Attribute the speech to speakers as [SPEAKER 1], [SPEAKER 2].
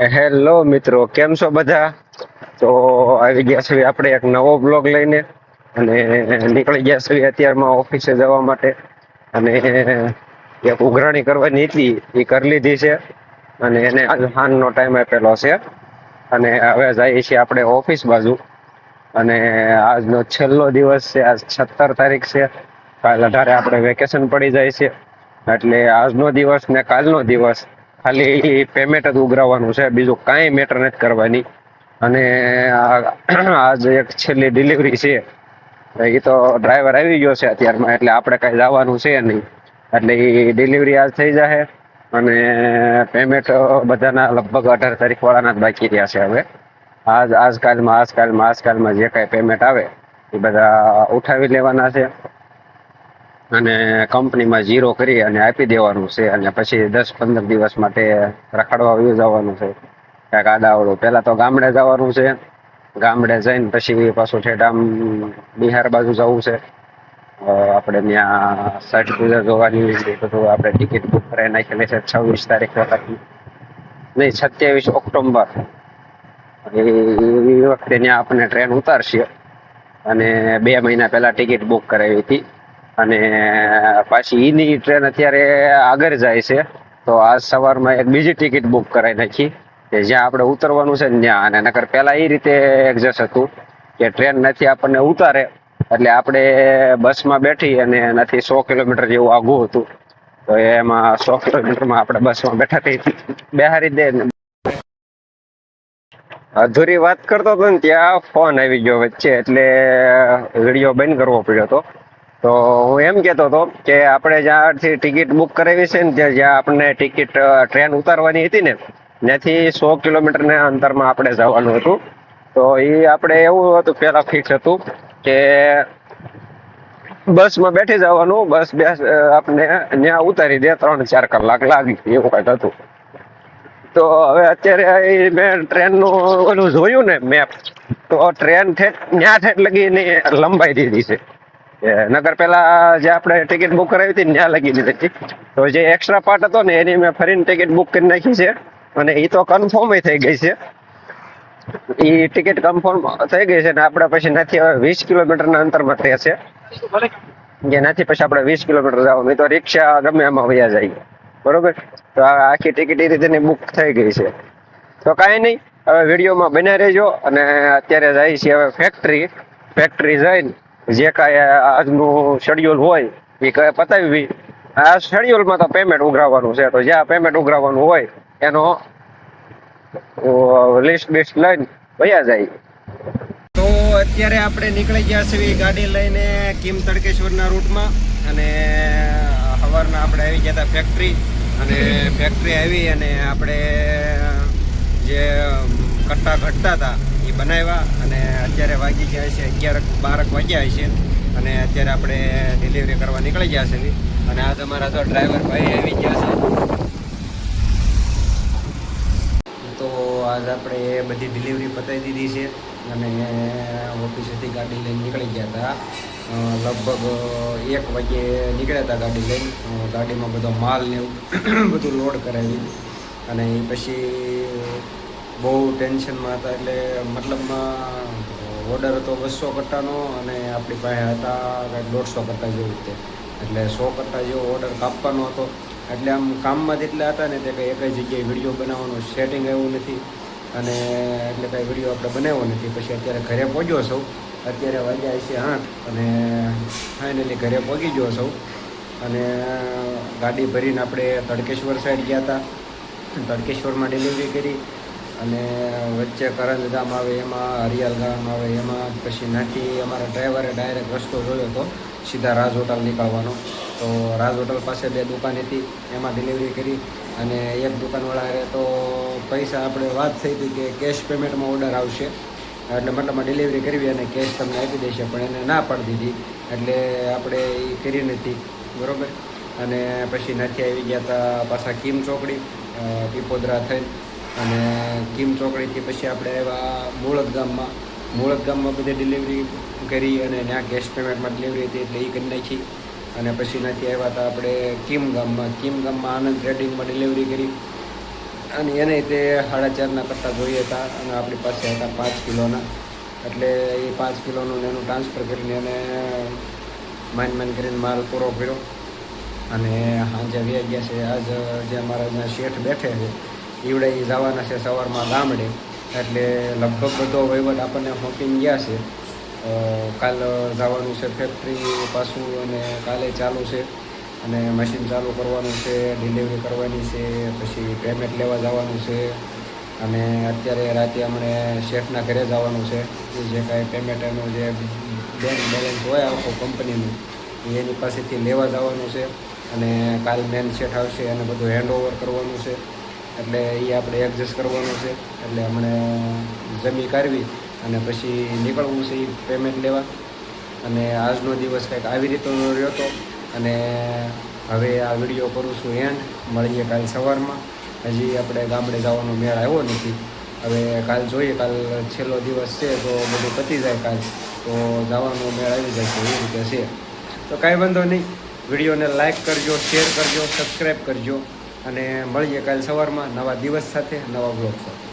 [SPEAKER 1] Hello મિત્રો, કેમ છો બધા? તો આવી ગયા છીએ આપણે એક નવો બ્લોગ લઈને અને નીકળી ગયા છીએ અત્યારમાં ઓફિસે જવા માટે. અને એક ઉઘરાણી કરવાની હતી, એ કરી લીધી છે. અને એને આજ હાનનો ટાઈમ આપેલો છે. અને હવે જઈએ છીએ આપણે ઓફિસ બાજુ. અને આજનો છેલ્લો દિવસ છે, આજ સત્તર તારીખ છે. કાલ અઢારે આપણે વેકેશન પડી જાય છે. એટલે આજનો દિવસ ને કાલનો દિવસ ખાલી પેમેન્ટ જ ઉઘરાવવાનું છે. બીજું કાંઈ મેટર નથી કરવાની. અને આ- આજ એક છેલ્લી ડિલિવરી છે. એ તો ડ્રાઈવર આવી ગયો છે અત્યારમાં, એટલે આપણે કાંઈ જવાનું છે નહીં. એટલે એ ડિલિવરી આજ થઈ જશે અને પેમેન્ટ બધાના લગભગ અઢાર તારીખ વાળાના જ બાકી રહ્યા છે હવે. આજ આજકાલમાં આજકાલમાં આજકાલમાં જે કાંઈ પેમેન્ટ આવે, એ બધા ઉઠાવી લેવાના છે. અને કંપનીમાં જીરો કરી અને આપી દેવાનું છે. અને પછી દસ પંદર દિવસ માટે રખડવા વયું જવાનું છે. ક્યાંક આડાવડું પહેલાં તો ગામડે જવાનું છે. ગામડે જઈને પછી પાછું ઠેઠ આમ બિહાર બાજુ જવું છે. આપણે ત્યાં છઠ પૂજા જોવાની બધું આપણે ટિકિટ બુક કરાવી નાખેલી છે છવ્વીસ તારીખ વખતની. નહીં, સત્યાવીસ ઓક્ટોબર એ વખતે ત્યાં આપણને ટ્રેન ઉતારશે. અને બે મહિના પહેલાં ટિકિટ બુક કરાવી હતી. અને પાછી એની ટ્રેન અત્યારે આગળ જાય છે. તો આજ સવારમાં એક બીજી ટિકિટ બુક કરાવી નાખી, કે જ્યાં આપણે ઉતરવાનું છે ત્યાં. અને નકર પહેલા એ રીતે એડજસ્ટ હતું, કે ટ્રેન નથી આપણને ઉતારે, એટલે આપણે બસમાં બેઠી અને નથી સો કિલોમીટર જેવું આઘું હતું. તો એમાં સો કિલોમીટરમાં આપણે બસમાં બેઠા થઈ બેહારી દે અધૂરી વાત કરતો હતો ને ત્યાં ફોન આવી ગયો વચ્ચે, એટલે વીડિયો બંધ કરવો પડ્યો હતો. તો હું એમ કહેતો હતો કે આપણે જ્યાંથી ટિકિટ બુક કરાવી છે ને જ્યાં આપણને ટિકિટ ટ્રેન ઉતારવાની હતી ને, ત્યાંથી સો કિલોમીટરના અંતરમાં આપણે જવાનું હતું. તો એ આપણે એવું હતું પહેલાં ફિક્સ હતું કે બસમાં બેઠી જવાનું, બસ બેસ આપણે ત્યાં ઉતારી દે, ત્રણ ચાર કલાક લાગી, એવું કંઈક હતું. તો હવે અત્યારે મેં ટ્રેનનું ઓલું જોયું ને મેપ, તો ટ્રેન ઠેઠ ત્યાં ઠેઠ લગીને લંબાઈ દીધી છે. નગર પેલા જે આપણે ટિકિટ બુક કરાવી હતી ત્યાં લગી દીધી હતી. તો જે એક્સ્ટ્રા પાર્ટ હતો ને, એની મેં ફરીને ટિકિટ બુક કરી નાખી છે. અને એ તો કન્ફર્મ થઈ ગઈ છે. એ ટિકિટ કન્ફર્મ થઈ ગઈ છે ને, આપણે પછી નથી હવે વીસ કિલોમીટરના અંતરમાં થયા છે. જેનાથી પછી આપણે વીસ કિલોમીટર જવાનું. તો રિક્ષા ગમે એમાં વયા જાય. બરોબર? તો આખી ટિકિટ એ રીતેની બુક થઈ ગઈ છે. તો કાંઈ નહીં, હવે વિડીયોમાં બન્યા રહેજો અને અત્યારે જાય છે હવે ફેક્ટરી ફેક્ટરી જઈને જે કાંઈ આજનું શેડ્યુલ હોય, એ પતાવી. આ શેડ્યુલમાં તો પેમેન્ટ ઉઘરાવવાનું છે. તો જ્યાં પેમેન્ટ ઉઘરાવવાનું હોય, એનો લિસ્ટ બિસ્ટ લઈને વયા જાય. તો અત્યારે આપણે નીકળી ગયા છીએ ગાડી લઈને કિમ તડકેશ્વરના રૂટમાં. અને સવારના આપણે આવી ગયા હતા ફેક્ટરી અને ફેક્ટરી આવી અને આપણે જે કટ્ટા ઘટતા હતા બનાવ્યા અને અત્યારે વાગી ગયા છે અગિયાર બારક વાગ્યા છે અને અત્યારે આપણે ડિલિવરી કરવા નીકળી ગયા છે. અને આ તમારા તો ડ્રાઈવર ભાઈ આવી ગયા છે. તો આજ આપણે બધી ડિલિવરી પતાવી દીધી છે અને ઓફિસેથી ગાડી લઈને નીકળી ગયા હતા. લગભગ એક વાગે નીકળ્યા હતા ગાડી લઈને. ગાડીમાં બધો માલ ને બધું લોડ કરાવી. અને પછી બહુ ટેન્શનમાં હતા એટલે મતલબમાં ઓર્ડર હતો બસો કટ્ટાનો અને આપણી પાસે હતા દોઢસો કટ્ટા જેવું તે એટલે સો કટ્ટા જેવો ઓર્ડર કાપવાનો હતો. એટલે આમ કામમાં જેટલા હતા ને તે કંઈ એક જગ્યાએ વીડિયો બનાવવાનું સેટિંગ એવું નથી. અને એટલે કાંઈ વીડિયો આપણે બનાવ્યો નથી. પછી અત્યારે ઘરે પહોંચ્યો સૌ અત્યારે વાગ્યા છે આઠ અને ફાઇનલી ઘરે પહોંચી ગયો સૌ અને ગાડી ભરીને આપણે તડકેશ્વર સાઈડ ગયા હતા. તડકેશ્વરમાં ડિલિવરી કરી. અને વચ્ચે કરંજ ગામ આવે, એમાં હરિયાલ ગામ આવે, એમાં પછી નાખી અમારા ડ્રાઈવરે ડાયરેક્ટ રસ્તો જોયો હતો સીધા રાજ હોટલ નીકળવાનો. તો રાજ હોટલ પાસે બે દુકાન હતી, એમાં ડિલિવરી કરી અને એક દુકાનવાળાએ તો પૈસા આપણે વાત થઈ હતી કે કેશ પેમેન્ટમાં ઓર્ડર આવશે. એટલે મતલબમાં ડિલિવરી કરવી અને કેશ તમને આપી દેશે, પણ એને ના પાડી દીધી. એટલે આપણે એ કરી નથી. બરાબર? અને પછી નથી આવી ગયા હતા પાછા કિમ ચોકડી પીપોદરા થઈને. અને કિમ ચોકડીથી પછી આપણે આવ્યા મૂળત ગામમાં. મૂળત ગામમાં બધી ડિલિવરી કરી અને ત્યાં કેશ પેમેન્ટમાં ડિલિવરી હતી એટલે એ કરી નાખી. અને પછી ત્યાંથી આવ્યા હતા આપણે કિમ ગામમાં. કિમ ગામમાં આનંદ ટ્રેડિંગમાં ડિલિવરી કરી.
[SPEAKER 2] અને એને તે સાડા ચારના કરતાં જોઈએ હતા અને આપણી પાસે હતા પાંચ કિલોના. એટલે એ પાંચ કિલોનું એનું ટ્રાન્સફર કરીને એને માન માન કરીને માલ પૂરો કર્યો. અને સાંજે વ્યા ગયા છે. આજ જે અમારા શેઠ બેઠે છે ઈવડે જવાના છે સવારમાં ગામડે. એટલે લગભગ બધો વહીવટ આપણને સોંપીને ગયા છે. કાલ જવાનું છે ફેક્ટરી પાછું અને કાલે ચાલુ છે. અને મશીન ચાલુ કરવાનું છે ડિલિવરી કરવાની છે, પછી પેમેન્ટ લેવા જવાનું છે. અને અત્યારે રાતે અમને શેઠના ઘરે જવાનું છે. એ જે કાંઈ પેમેન્ટ એનું જે બેંક બેલેન્સ હોય આખો કંપનીનું એની પાસેથી લેવા જવાનું છે. અને કાલ મેન શેઠ આવશે એને બધું હેન્ડ ઓવર કરવાનું છે. એટલે એ આપણે એડજસ્ટ કરવાનું છે. એટલે અમને જમી કાઢવી અને પછી નીકળવું છે એ પેમેન્ટ લેવા. અને આજનો દિવસ કંઈક આવી રીતનો રહ્યો હતો અને હવે આ વીડિયો કરું છું એન્ડ મળીએ કાલ સવારમાં. હજી આપણે ગામડે જવાનો મેળ આવ્યો નથી. હવે કાલ જોઈએ, કાલ છેલ્લો દિવસ છે તો બધું પતી જાય કાલ. તો જવાનો મેળ આવી જશે એવી રીતે છે. તો કાંઈ વાંધો નહીં. વિડીયોને લાઇક કરજો શેર કરજો સબસ્ક્રાઈબ કરજો. અને મળીએ કાલે સવારમાં નવા દિવસ સાથે નવા બ્લોગ સાથે.